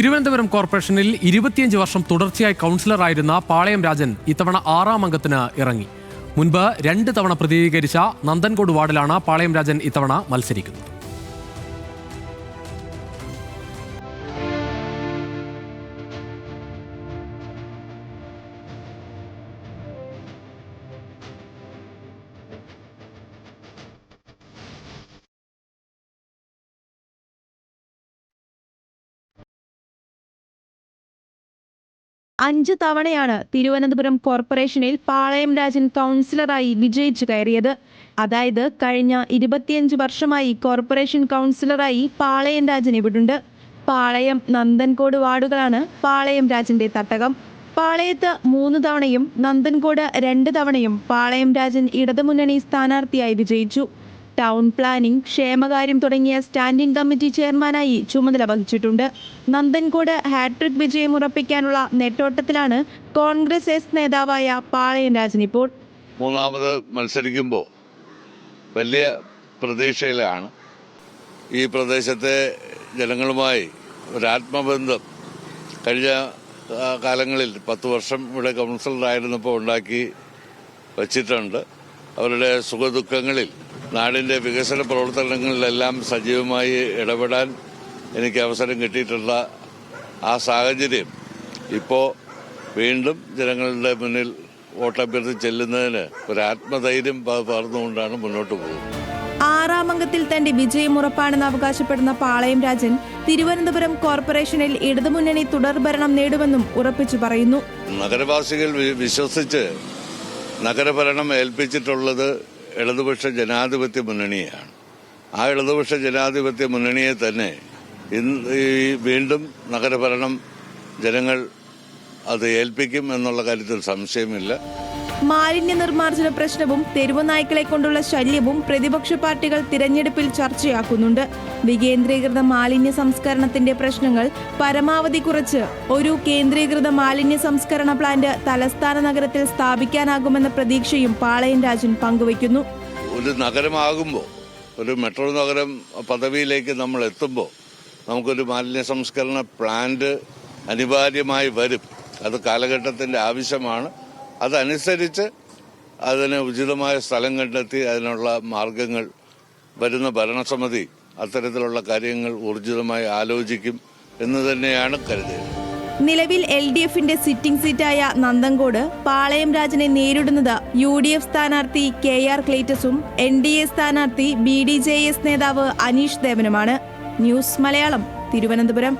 തിരുവനന്തപുരം കോർപ്പറേഷനിൽ ഇരുപത്തിയഞ്ച് വർഷം തുടർച്ചയായി കൗൺസിലറായിരുന്ന പാളയം രാജൻ ഇത്തവണ ആറാം അംഗത്തിന് ഇറങ്ങി. മുൻപ് രണ്ട് തവണ പ്രതിനിധീകരിച്ച നന്ദൻകോട് വാർഡിലാണ് പാളയം രാജൻ ഇത്തവണ മത്സരിക്കുന്നത്. അഞ്ച് തവണയാണ് തിരുവനന്തപുരം കോർപ്പറേഷനിൽ പാളയം രാജൻ കൗൺസിലറായി വിജയിച്ചു കയറിയത്. അതായത് കഴിഞ്ഞ ഇരുപത്തിയഞ്ച് വർഷമായി കോർപ്പറേഷൻ കൗൺസിലറായി പാളയം രാജൻ ഇവിടുണ്ട്. പാളയം നന്ദൻകോട് വാർഡുകളാണ് പാളയം രാജന്റെ തട്ടകം. പാളയത്ത് മൂന്ന് തവണയും നന്ദൻകോട് രണ്ട് തവണയും പാളയം രാജൻ ഇടതുമുന്നണി സ്ഥാനാർത്ഥിയായി വിജയിച്ചു. ടൗൺ പ്ലാനിംഗ് ക്ഷേമകാര്യം തുടങ്ങിയ സ്റ്റാൻഡിംഗ് കമ്മിറ്റി ചെയർമാനായി ചുമതല വഹിച്ചിട്ടുണ്ട്. നന്ദൻകോട് ഹാട്രിക് വിജയം ഉറപ്പിക്കാനുള്ള നെട്ടോട്ടത്തിലാണ് കോൺഗ്രസ് എസ് നേതാവായ പാളയം രാജൻ ഇപ്പോൾ. മൂന്നാമത് മത്സരിക്കുമ്പോൾ വലിയ പ്രതീക്ഷയിലാണ്. ഈ പ്രദേശത്തെ ജനങ്ങളുമായി ഒരാത്മബന്ധം കഴിഞ്ഞ കാലങ്ങളിൽ പത്ത് വർഷം ഇവിടെ കൗൺസിലറായിരുന്നപ്പോൾ ഉണ്ടാക്കി വച്ചിട്ടുണ്ട്. അവരുടെ സുഖദുഃഖങ്ങളിൽ നാടിന്റെ വികസന പ്രവർത്തനങ്ങളിലെല്ലാം സജീവമായി ഇടപെടാൻ എനിക്ക് അവസരം കിട്ടിയിട്ടുള്ള ആ സാഹചര്യം ഇപ്പോൾ വീണ്ടും ജനങ്ങളുടെ മുന്നിൽ വോട്ടഭ്യർത്ഥി ചെല്ലുന്നതിന് ഒരു ആത്മധൈര്യം പകർന്നുകൊണ്ടാണ് മുന്നോട്ട് പോകുന്നത്. ആറാം അംഗത്തിൽ തന്റെ വിജയം ഉറപ്പാണെന്ന് അവകാശപ്പെടുന്ന പാളയം രാജൻ തിരുവനന്തപുരം കോർപ്പറേഷനിൽ ഇടതുമുന്നണി തുടർഭരണം നേടുമെന്നും ഉറപ്പിച്ചു പറയുന്നു. നഗരവാസികൾ വിശ്വസിച്ച് നഗരഭരണം ഏൽപ്പിച്ചിട്ടുള്ളത് ഇടതുപക്ഷ ജനാധിപത്യ മുന്നണിയാണ്. ആ ഇടതുപക്ഷ ജനാധിപത്യ മുന്നണിയെ തന്നെ ഇന്ന് വീണ്ടും നഗരഭരണം ജനങ്ങൾ അത് ഏൽപ്പിക്കും എന്നുള്ള കാര്യത്തിൽ സംശയമില്ല. മാലിന്യ നിർമ്മാർജന പ്രശ്നവും തെരുവു നായ്ക്കളെ കൊണ്ടുള്ള ശല്യവും പ്രതിപക്ഷ പാർട്ടികൾ തിരഞ്ഞെടുപ്പിൽ ചർച്ചയാക്കുന്നുണ്ട്. വികേന്ദ്രീകൃത മാലിന്യ സംസ്കരണത്തിന്റെ പ്രശ്നങ്ങൾ പരമാവധി കുറച്ച് ഒരു കേന്ദ്രീകൃത മാലിന്യ സംസ്കരണ പ്ലാന്റ് തലസ്ഥാന നഗരത്തിൽ സ്ഥാപിക്കാനാകുമെന്ന പ്രതീക്ഷയും പാളയം രാജൻ പങ്കുവയ്ക്കുന്നു. ഒരു നഗരമാകുമ്പോൾ ഒരു മെട്രോ നഗരം പദവിയിലേക്ക് നമ്മൾ എത്തുമ്പോൾ നമുക്കൊരു മാലിന്യ സംസ്കരണ പ്ലാന്റ് അനിവാര്യമായി വരും. അത് കാലഘട്ടത്തിന്റെ ആവശ്യമാണ്. അതനുസരിച്ച് അതിന് ഉചിതമായ സ്ഥലം കണ്ടെത്തി അതിനുള്ള മാർഗങ്ങൾ വരുന്ന ഭരണസമിതി അത്തരത്തിലുള്ള കാര്യങ്ങൾ ഊർജിതമായി ആലോചിക്കും എന്ന് തന്നെയാണ് കരുതുന്നത് നിലവിൽ എൽ ഡി എഫിന്റെ സിറ്റിംഗ് സീറ്റായ നന്ദങ്കോട് പാളയം രാജനെ നേരിടുന്നത് യു ഡി എഫ് സ്ഥാനാർത്ഥി കെ ആർ ക്ലേറ്റസും എൻ ഡി എ സ്ഥാനാർത്ഥി ബി ഡി ജെ എസ് നേതാവ് അനീഷ് ദേവനുമാണ്. ന്യൂസ് മലയാളം തിരുവനന്തപുരം.